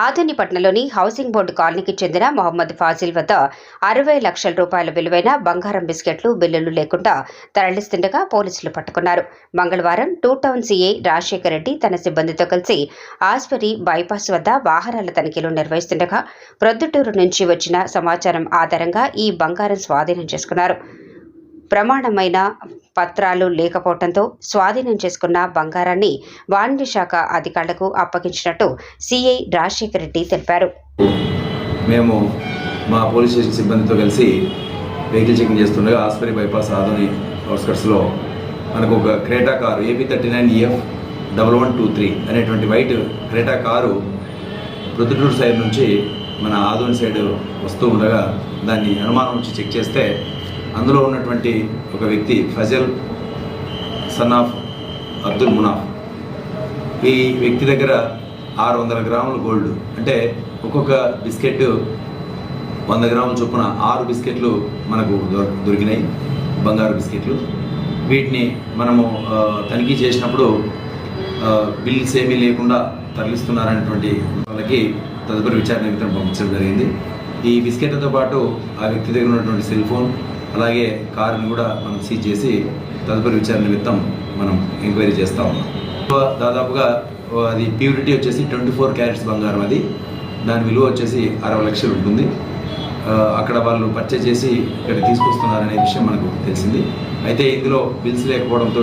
ఆదినిపట్నంలోని housing board కాలనీకి చెందిన మొహమ్మద్ ఫాజిల్ వద్ద అరవై లక్షల రూపాయల విలువైన బంగారం బిస్కెట్లు బిల్లులు లేకుండా తరలిస్తుండగా పోలీసులు పట్టుకున్నారు. మంగళవారం two town CA Rajasekhar Reddy తన సిబ్బందితో కలిసి ఆస్పరి బైపాస్ వద్ద వాహనాల తనిఖీలు నిర్వహిస్తుండగా ప్రొద్దుటూరు నుంచి వచ్చిన సమాచారం ఆధారంగా ఈ బంగారం స్వాధీనం చేసుకున్నారు. ప్రమాణమైన పత్రాలు లేకపోవడంతో స్వాధీనం చేసుకున్న బంగారాన్ని వాణిజ్య శాఖ అధికారులకు అప్పగించినట్టు సిఐ రాజశేఖర రెడ్డి తెలిపారు. మేము మా పోలీస్ స్టేషన్ సిబ్బందితో కలిసి వెహికల్ చెకింగ్ చేస్తుండగా ఆస్పరి బైపాస్ ఆదోని అవుట్స్కట్స్లో మనకు ఒక Creta car AP thirty nine EF double one two three అనేటువంటి white Creta car Proddatur side నుంచి మన ఆదోని సైడ్ వస్తూ ఉండగా దాన్ని అనుమానం వచ్చి చెక్ చేస్తే అందులో ఉన్నటువంటి ఒక వ్యక్తి ఫజల్ సన్ ఆఫ్ అబ్దుల్ మునాఫ్. ఈ వ్యక్తి దగ్గర ఆరు వందల గ్రాములు గోల్డ్. అంటే ఒక్కొక్క బిస్కెట్ వంద గ్రాముల చొప్పున ఆరు బిస్కెట్లు మనకు దొరికినాయి. బంగారు బిస్కెట్లు. వీటిని మనము తనిఖీ చేసినప్పుడు బిల్స్ ఏమీ లేకుండా తరలిస్తున్నారనేటువంటి వాళ్ళకి తదుపరి విచారణ నిమిత్తం పంపించడం జరిగింది. ఈ బిస్కెట్లతో పాటు ఆ వ్యక్తి దగ్గర ఉన్నటువంటి సెల్ ఫోన్ అలాగే కారుని కూడా మనం సీజ్ చేసి తదుపరి విచారణ నిమిత్తం మనం ఎంక్వైరీ చేస్తా ఉన్నాం. దాదాపుగా అది ప్యూరిటీ వచ్చేసి ట్వంటీ ఫోర్ క్యారెట్స్ బంగారం అది. దాని విలువ వచ్చేసి అరవై లక్షలు ఉంటుంది. అక్కడ వాళ్ళు పర్చేజ్ చేసి ఇక్కడ తీసుకొస్తున్నారనే విషయం మనకు తెలిసింది. అయితే ఇందులో బిల్స్ లేకపోవడంతో